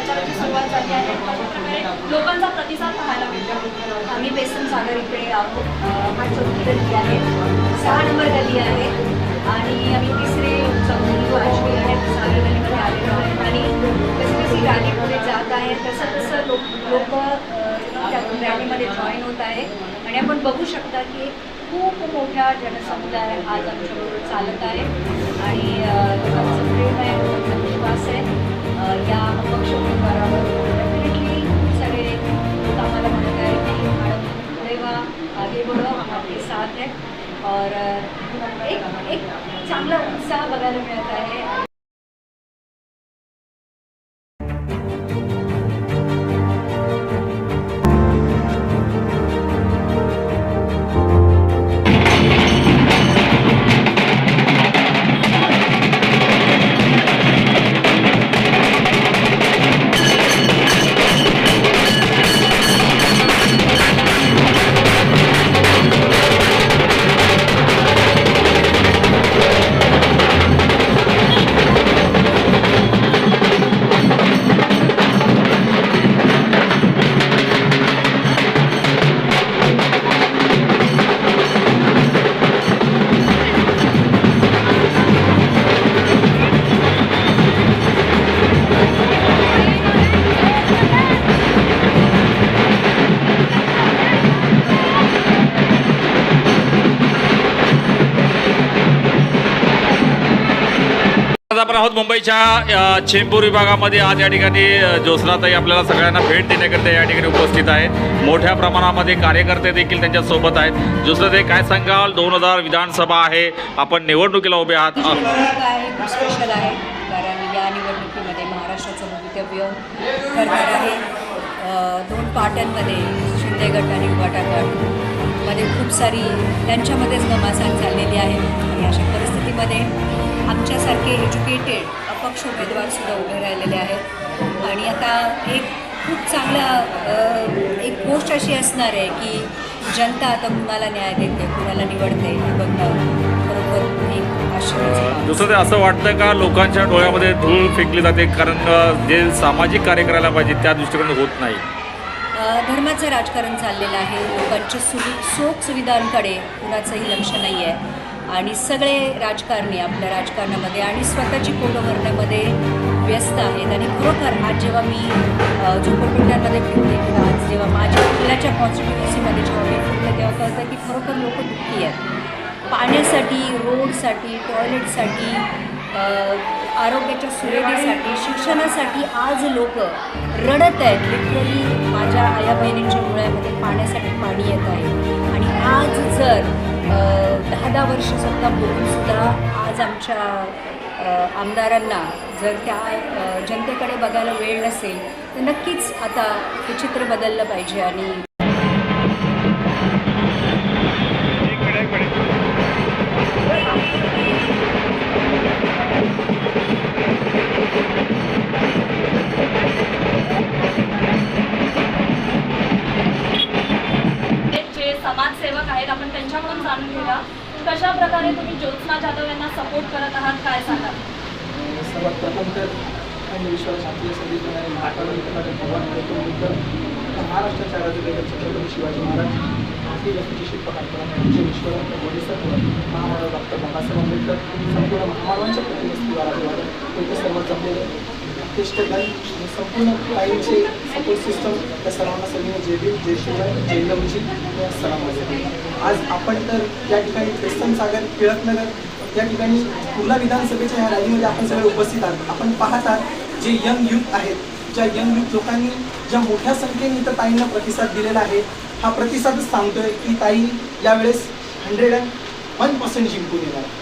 प्रचाराची सुरुवात झाली आहे. प्रकारे लोकांचा प्रतिसाद पाहायला मिळतो आम्ही बेसन सागर इकडे गल्ली आहे. सहा नंबर गल्ली आहे. आणि आम्ही तिसरे चौथी वाजवी आहे सागर गल्लीमध्ये आलेलो आहे. आणि जशी जशी रॅलीमध्ये जात आहे तसं तसं लोक लोक रॅलीमध्ये जॉईन होत आहे. आणि आपण बघू शकता की खूप मोठा जनसमुदाय आज आमच्याबरोबर चालत आहे. आणि प्रेम आहे विश्वास आहे. और एक एक चांगला उत्साह बघायला मिळत आहे. आहोत मुंबईच्या चेंबूर विभागामध्ये. आज या ठिकाणी ज्योत्सनाताई आपल्याला सगळ्यांना भेट देण्याकरता या ठिकाणी उपस्थित आहेत. मोठ्या प्रमाणामध्ये कार्यकर्ते देखील त्यांच्यासोबत आहेत. ज्योत्सनाताई काय सांगाल? दोन हजार विधानसभा आहे. आपण निवडणुकीला उभे आहात. आहे स्पेशल आहे. कारण या निवडणुकीमध्ये महाराष्ट्राचं भवितव्य आहे. दोन शिंदे गट आणि उबाटा मध्ये खूप सारी त्यांच्यामध्येच घमासान चाललेली आहे. आणि अशा परिस्थितीमध्ये आमच्यासारखे एज्युकेटेड अपक्ष उमेदवारसुद्धा उभे राहिलेले आहेत. आणि आता एक खूप चांगला एक गोष्ट अशी असणार आहे की जनता आता कुणाला न्याय देते कुणाला निवडते हे बघणं बरोबर एक. दुसरं ते असं वाटतं का लोकांच्या डोळ्यामध्ये धूळ फेकली जाते? कारण जे सामाजिक कार्य करायला पाहिजे त्या दृष्टीकडून होत नाही. धर्माचं राजकारण चाललेलं आहे. लोकांच्या सुवि सोख सुविधांकडे कुणाचंही लक्ष नाही आहे आणि सगळे राजकारणी आपल्या राजकारणामध्ये आणि स्वतःची पोटं भरण्यामध्ये व्यस्त आहेत. आणि खरोखर आज जेव्हा मी अ, झोपडपट्ट्यांमध्ये फिरते किंवा आज जेव्हा माझ्या मुलाच्या कॉन्स्टिट्युन्सीमध्ये जेव्हा मी फिरते तेव्हा कळतं की खरोखर लोक दुःखी आहेत. पाण्यासाठी रोडसाठी टॉयलेटसाठी आरोग्याच्या सुविधेसाठी शिक्षणासाठी आज लोक रडत आहेत. लिटरली माझ्या आया बहिणींच्या मुळ्यामध्ये पाण्यासाठी पाणी येत आहे. आणि आज जर दहा दहा वर्ष सत्ता बघूनसुद्धा आज आमच्या आमदारांना जर त्या जनतेकडे बघायला वेळ नसेल तर नक्कीच आता हे चित्र बदललं पाहिजे आणि सेवक आहेत आपण त्यांच्याकडून जाणून घेऊया कशा प्रकारे तुम्ही ज्योत्ना जाधव यांना सपोर्ट करत आहात काय सांगा सर्वात प्रथम तर विश्वास आपल्या सगळीकडे महाकाल भगवान करतो महाराष्ट्राच्या राजगड छत्रपती शिवाजी महाराज भारतीय व्यक्तीचे शिल्पकार यांचे ईश्वर बोधिसत्व महामानव डॉक्टर बाबासाहेब आंबेडकर संपूर्ण महामानवांच्या प्रतिनिधी प्रतिनिधित्वाला ते सर्व जमलेले उत्कृष्ट आणि संपूर्ण ताईंचे सपोर्ट सिस्टम त्या सर्वांना सगळ्यांना जे बी जय शिवराय जय लवजी या आज आपण तर या ठिकाणी क्रिस्तन सागर टिळकनगर या ठिकाणी कुर्ला विधानसभेच्या ह्या रॅलीमध्ये आपण सगळे उपस्थित आहात. आपण पाहत आहात जे यंग युथ आहेत ज्या यंग युथ लोकांनी ज्या मोठ्या संख्येने इथं ताईंना प्रतिसाद दिलेला आहे हा प्रतिसादच सांगतोय की ताई यावेळेस हंड्रेड अँड वन पर्सेंट जिंकून येणार.